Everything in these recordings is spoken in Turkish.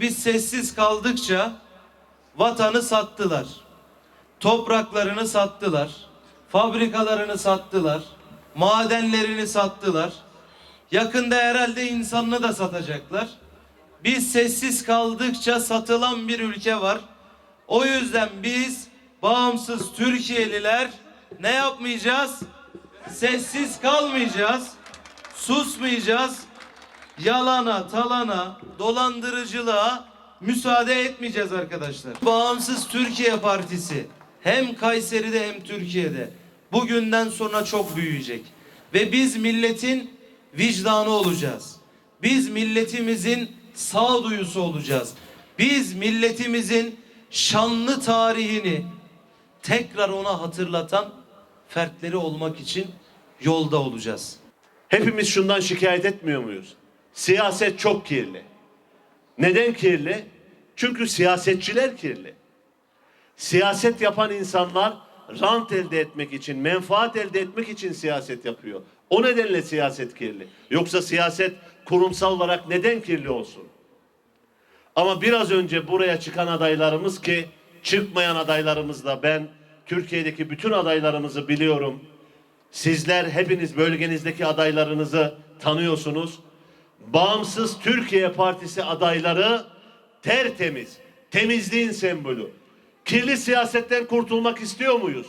Biz sessiz kaldıkça vatanı sattılar. Topraklarını sattılar. Fabrikalarını sattılar. Madenlerini sattılar. Yakında herhalde insanını da satacaklar. Biz sessiz kaldıkça satılan bir ülke var. O yüzden biz bağımsız Türkiye'liler ne yapmayacağız? Sessiz kalmayacağız. Susmayacağız. Yalana, talana, dolandırıcılığa müsaade etmeyeceğiz arkadaşlar. Bağımsız Türkiye Partisi hem Kayseri'de hem Türkiye'de bugünden sonra çok büyüyecek. Ve biz milletin vicdanı olacağız. Biz milletimizin sağduyusu olacağız. Biz milletimizin şanlı tarihini tekrar ona hatırlatan fertleri olmak için yolda olacağız. Hepimiz şundan şikayet etmiyor muyuz? Siyaset çok kirli. Neden kirli? Çünkü siyasetçiler kirli. Siyaset yapan insanlar rant elde etmek için, menfaat elde etmek için siyaset yapıyor. O nedenle siyaset kirli. Yoksa siyaset kurumsal olarak neden kirli olsun? Ama biraz önce buraya çıkan adaylarımız ki çıkmayan adaylarımız da ben Türkiye'deki bütün adaylarımızı biliyorum. Sizler hepiniz bölgenizdeki adaylarınızı tanıyorsunuz. Bağımsız Türkiye Partisi adayları tertemiz, temizliğin sembolü. Kirli siyasetten kurtulmak istiyor muyuz?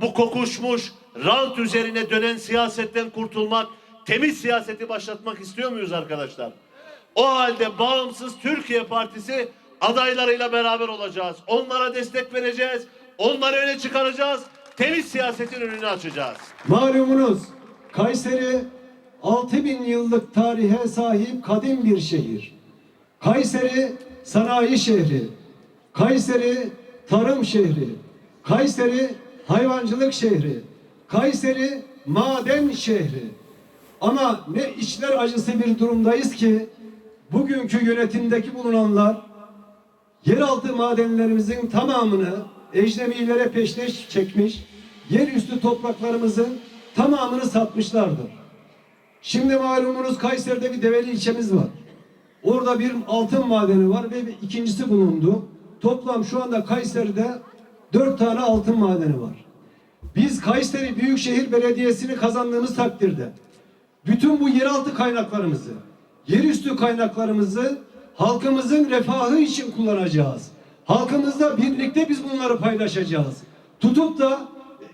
Bu kokuşmuş, rant üzerine dönen siyasetten kurtulmak, temiz siyaseti başlatmak istiyor muyuz arkadaşlar? O halde Bağımsız Türkiye Partisi adaylarıyla beraber olacağız. Onlara destek vereceğiz. Onları öne çıkaracağız. Temiz siyasetin önünü açacağız. Malumunuz Kayseri 6000 yıllık tarihe sahip kadim bir şehir. Kayseri sanayi şehri. Kayseri tarım şehri. Kayseri hayvancılık şehri. Kayseri maden şehri. Ama ne içler acısı bir durumdayız ki bugünkü yönetimdeki bulunanlar yeraltı madenlerimizin tamamını ecnebilere peşkeş çekmiş, yerüstü topraklarımızın tamamını satmışlardır. Şimdi malumunuz Kayseri'de bir Develi ilçemiz var. Orada bir altın madeni var ve ikincisi bulundu. Toplam şu anda Kayseri'de dört tane altın madeni var. Biz Kayseri Büyükşehir Belediyesi'ni kazandığımız takdirde bütün bu yeraltı kaynaklarımızı, yerüstü kaynaklarımızı halkımızın refahı için kullanacağız. Halkımızla birlikte biz bunları paylaşacağız. Tutup da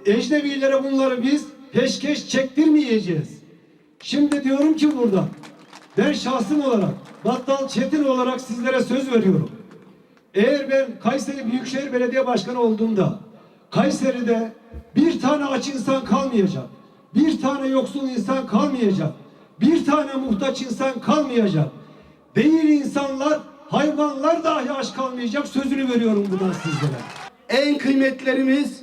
ecnebilere bunları biz peşkeş çektirmeyeceğiz. Şimdi diyorum ki burada ben şahsım olarak Battal Çetin olarak sizlere söz veriyorum. Eğer ben Kayseri Büyükşehir Belediye Başkanı olduğumda Kayseri'de bir tane aç insan kalmayacak. Bir tane yoksul insan kalmayacak. Bir tane muhtaç insan kalmayacak. Değil insanlar, hayvanlar dahi aç kalmayacak sözünü veriyorum buradan sizlere. en kıymetlerimiz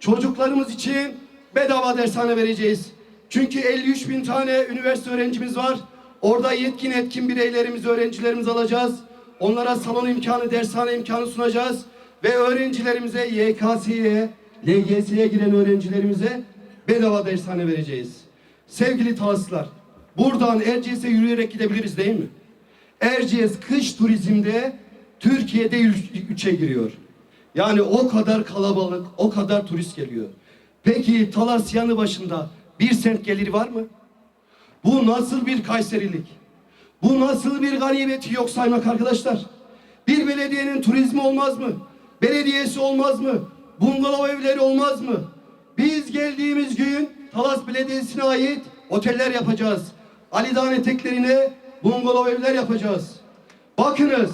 çocuklarımız için bedava dershane vereceğiz. Çünkü 53 bin tane üniversite öğrencimiz var. Orada yetkin etkin bireylerimiz, öğrencilerimiz alacağız. Onlara salon imkanı, dershane imkanı sunacağız. Ve öğrencilerimize YKS'ye, LGS'ye giren öğrencilerimize bedava dershane vereceğiz. Sevgili Talaslar, buradan Erciyes'e yürüyerek gidebiliriz değil mi? Erciyes kış turizmde Türkiye'de üçe giriyor. Yani o kadar kalabalık, o kadar turist geliyor. Peki Talas yanı başında bir sent geliri var mı? Bu nasıl bir Kayserilik? Bu nasıl bir ganimeti yok saymak arkadaşlar? Bir belediyenin turizmi olmaz mı? Belediyesi olmaz mı? Bungalov evleri olmaz mı? Biz geldiğimiz gün Talas Belediyesi'ne ait oteller yapacağız. Ali Dağ eteklerine bungalov evler yapacağız. Bakınız.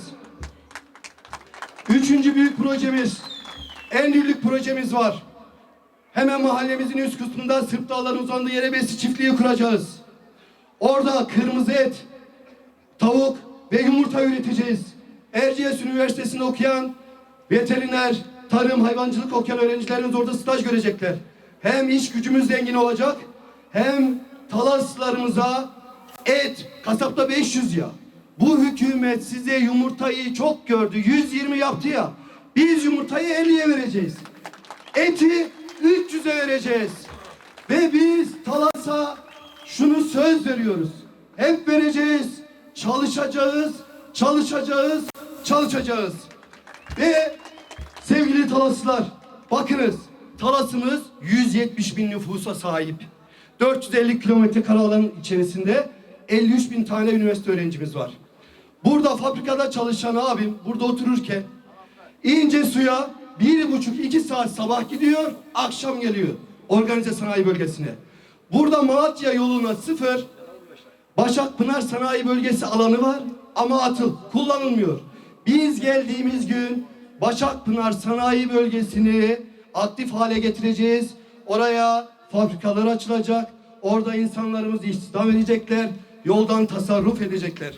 Üçüncü büyük projemiz, en büyük projemiz var. Hemen mahallemizin üst kısmında Sırp Dağları'nın uzandığı yere besi çiftliği kuracağız. Orada kırmızı et, tavuk ve yumurta üreteceğiz. Erciyes Üniversitesi'nde okuyan veteriner, tarım, hayvancılık okuyan öğrencilerimiz orada staj görecekler. Hem iş gücümüz zengin olacak, hem talaslarımıza et, kasapta 500 ya. Bu hükümet size yumurtayı çok gördü, 120 yaptı ya. Biz yumurtayı 50'ye vereceğiz. Eti 300'e vereceğiz. Ve biz Talas'a şunu söz veriyoruz. Hep vereceğiz. Çalışacağız, çalışacağız, çalışacağız. Ve sevgili Talaslılar, bakınız Talasımız 170 bin nüfusa sahip. 450 kilometre kare alan içerisinde 53 bin tane üniversite öğrencimiz var. Burada fabrikada çalışan abim burada otururken ince suya bir buçuk iki saat sabah gidiyor, akşam geliyor organize sanayi bölgesine. Burada Malatya yoluna sıfır, Başak Pınar Sanayi Bölgesi alanı var ama atıl, kullanılmıyor. Biz geldiğimiz gün Başak Pınar Sanayi Bölgesi'ni aktif hale getireceğiz. Oraya fabrikalar açılacak. Orada insanlarımız istihdam edecekler. Yoldan tasarruf edecekler.